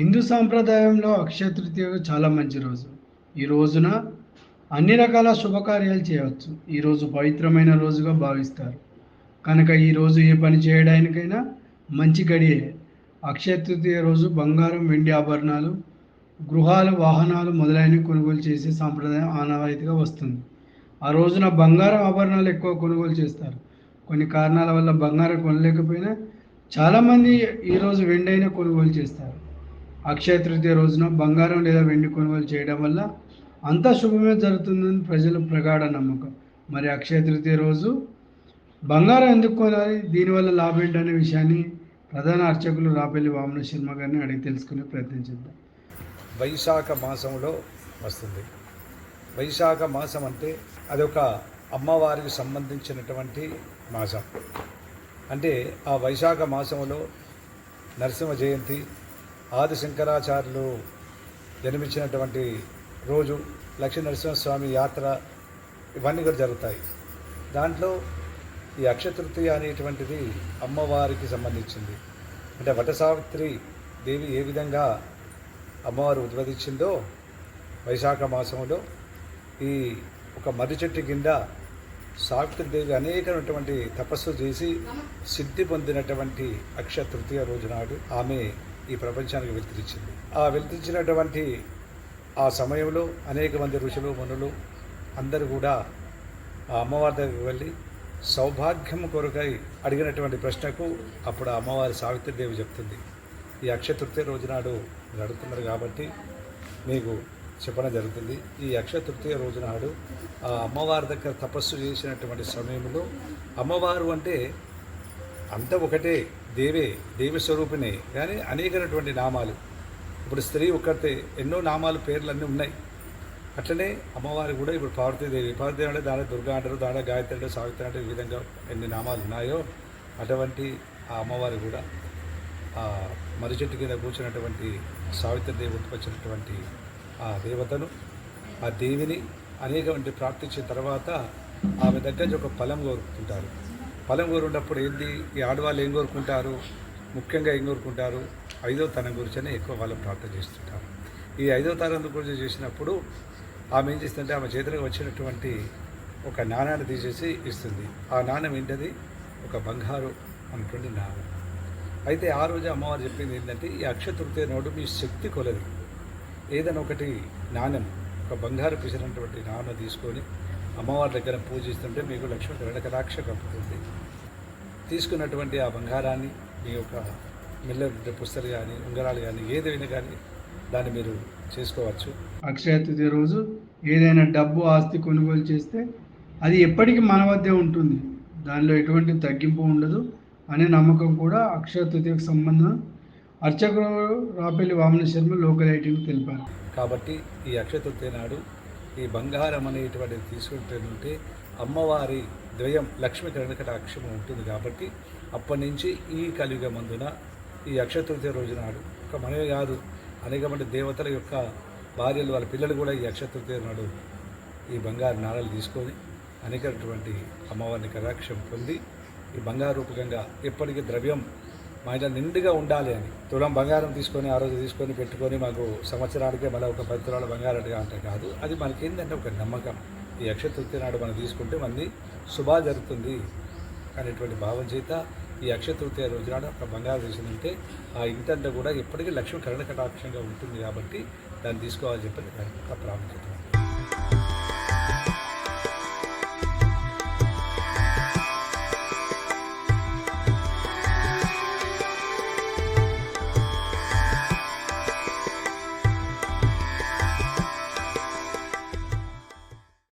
హిందూ సాంప్రదాయంలో అక్షయ తృతీయ చాలా మంచి రోజు. ఈ రోజున అన్ని రకాల శుభకార్యాలు చేయవచ్చు. ఈరోజు పవిత్రమైన రోజుగా భావిస్తారు. కనుక ఈరోజు ఏ పని చేయడానికైనా మంచి గడియే. అక్షయ తృతీయ రోజు బంగారం వెండి ఆభరణాలు గృహాలు వాహనాలు మొదలైనవి కొనుగోలు చేసే సాంప్రదాయం ఆనవాయితీగా వస్తుంది. ఆ రోజున బంగారం ఆభరణాలు ఎక్కువ కొనుగోలు చేస్తారు. కొన్ని కారణాల వల్ల బంగారం కొనలేకపోయినా చాలామంది ఈరోజు వెండి అయినా కొనుగోలు చేస్తారు. అక్షయ తృతీయ రోజున బంగారం లేదా వెండి కొనుగోలు చేయడం వల్ల అంతా శుభమే జరుగుతుందని ప్రజల ప్రగాఢ నమ్మకం. మరి అక్షయ తృతీయ రోజు బంగారం ఎందుకు కొనాలి? దీనివల్ల లాభం ఏంటనే విషయాన్ని ప్రధాన అర్చకులు రాపల్లి వామన శర్మ గారిని అడిగి తెలుసుకునే ప్రయత్నం చేద్దాం. వైశాఖ మాసంలో వస్తుంది. వైశాఖ మాసం అంటే అదొక అమ్మవారికి సంబంధించినటువంటి మాసం. అంటే ఆ వైశాఖ మాసంలో నరసింహ జయంతి ఆది శంకరాచార్యులు జన్మించినటువంటి రోజు లక్ష్మీ నరసింహస్వామి యాత్ర ఇవన్నీ కూడా జరుగుతాయి. దాంట్లో ఈ అక్షతృతీయ అనేటువంటిది అమ్మవారికి సంబంధించింది. అంటే వటసావిత్రి దేవి ఏ విధంగా అమ్మవారు ఉద్వదించిందో వైశాఖ మాసంలో ఈ ఒక మర్రి చెట్టు కింద సావిత్రిదేవి అనేకమైనటువంటి తపస్సు చేసి సిద్ధి పొందినటువంటి అక్షయ తృతీయ రోజు నాడు ఆమె ఈ ప్రపంచానికి వెలుతురిచ్చింది ఆ వెలుతురిచ్చినటువంటి ఆ సమయంలో అనేక మంది ఋషులు మునులు అందరూ కూడా ఆ అమ్మవారి దగ్గరికి వెళ్ళి సౌభాగ్యం కొరకై అడిగినటువంటి ప్రశ్నకు అప్పుడు అమ్మవారి సావిత్రిదేవి చెప్తుంది. ఈ అక్షతృతీయ రోజునాడు రోజు నాడు కాబట్టి మీకు చెప్పడం జరుగుతుంది. ఈ అక్షతృతీయ రోజునాడు నాడు ఆ అమ్మవారి దగ్గర తపస్సు చేసినటువంటి సమయంలో అమ్మవారు అంటే అంత ఒకటే దేవే దేవి స్వరూపిణే కానీ అనేకమైనటువంటి నామాలు. ఇప్పుడు స్త్రీ ఒక్కతే ఎన్నో నామాలు పేర్లు అన్నీ ఉన్నాయి. అట్లనే అమ్మవారి కూడా ఇప్పుడు పార్వతీదేవి పార్వతీదేవి అంటే దాని దుర్గా అంటారు దాని గాయత్రి అంటే సావిత్రి అంటే ఈ విధంగా ఎన్ని నామాలు ఉన్నాయో అటువంటి ఆ అమ్మవారు కూడా ఆ మర్రి చెట్టు కింద కూర్చున్నటువంటి సావిత్రి సావిత్రిదేవి ఉత్పచ్చినటువంటి ఆ దేవతను ఆ దేవిని అనేకమంది ప్రార్థించిన తర్వాత ఆమె దగ్గర నుంచి ఒక ఫలం కోరుకుంటారు. ఫలం కోరుకున్నప్పుడు ఏంది? ఈ ఆడవాళ్ళు ఏం కోరుకుంటారు? ముఖ్యంగా ఏం కోరుకుంటారు? ఐదో తరం గురించనే ఎక్కువ వాళ్ళు ప్రార్థన చేస్తుంటారు. ఈ ఐదో తరం గురించి చేసినప్పుడు ఆమె ఏం చేస్తుంటే ఆమె చేతులకు వచ్చినటువంటి ఒక నాణాన్ని తీసేసి ఇస్తుంది. ఆ నాణ్యం ఏంటది? ఒక బంగారు అన్నటువంటి నాణ్యం అయితే ఆ రోజు అమ్మవారు చెప్పింది ఏంటంటే ఈ అక్షతృతీయ నోడు మీ శక్తి కొలది. ఏదైనా ఒకటి నాణ్యం ఒక బంగారు పిసినటువంటి నాణ్యం తీసుకొని అమ్మవారి దగ్గర పూజిస్తుంటే మీకు లక్ష్మి కటాక్ష కప్పుతుంది. తీసుకున్నటువంటి ఆ బంగారాన్ని మీ యొక్క మిల్ల పుస్తలు కానీ ఉంగరాలు కానీ ఏదైనా కానీ దాన్ని మీరు చేసుకోవచ్చు. అక్షయ తృతీయ రోజు ఏదైనా డబ్బు ఆస్తి కొనుగోలు చేస్తే అది ఎప్పటికీ మన వద్దే ఉంటుంది. దానిలో ఎటువంటి తగ్గింపు ఉండదు అనే నమ్మకం కూడా అక్షయ తృతీయకు సంబంధం. అర్చకుడు రాపల్లి వామన శర్మ లోకల్ ఐటీకి తెలిపారు. కాబట్టి ఈ అక్షతృతీయ నాడు ఈ బంగారం అనేటువంటిది తీసుకుంటుంటే అమ్మవారి ద్వయం లక్ష్మి కటాక్షం ఉంటుంది కాబట్టి అప్పటి నుంచి ఈ కలియుగ మందున ఈ అక్షతృతీయ రోజు నాడు ఒక మనమే కాదు అనేక మంది దేవతల యొక్క భార్యలు వాళ్ళ పిల్లలు కూడా ఈ అక్షతృతీయ నాడు ఈ బంగారు నాణాలు తీసుకొని అనేకటువంటి అమ్మవారిని కటాక్షం పొంది ఈ బంగారు రూపకంగా ఎప్పటికీ ద్రవ్యం మా ఇంట్లో నిండుగా ఉండాలి అని. తులం బంగారం తీసుకొని ఆ రోజు తీసుకొని పెట్టుకొని మాకు సంవత్సరానికే మళ్ళీ ఒక పది తులాల బంగారం అంటే కాదు. అది మనకి ఏంటంటే ఒక నమ్మకం. ఈ అక్షతృప్తి నాడు మనం తీసుకుంటే మనది శుభా జరుగుతుంది అనేటువంటి భావం చేత ఈ అక్షతృతీయ రోజు నాడు అక్కడ బంగారం తీసిందంటే ఆ ఇంటంతా కూడా ఎప్పటికీ లక్ష్మి కరణ కటాక్షంగా ఉంటుంది కాబట్టి దాన్ని తీసుకోవాలని చెప్పి దాని ఒక ప్రాముఖ్యత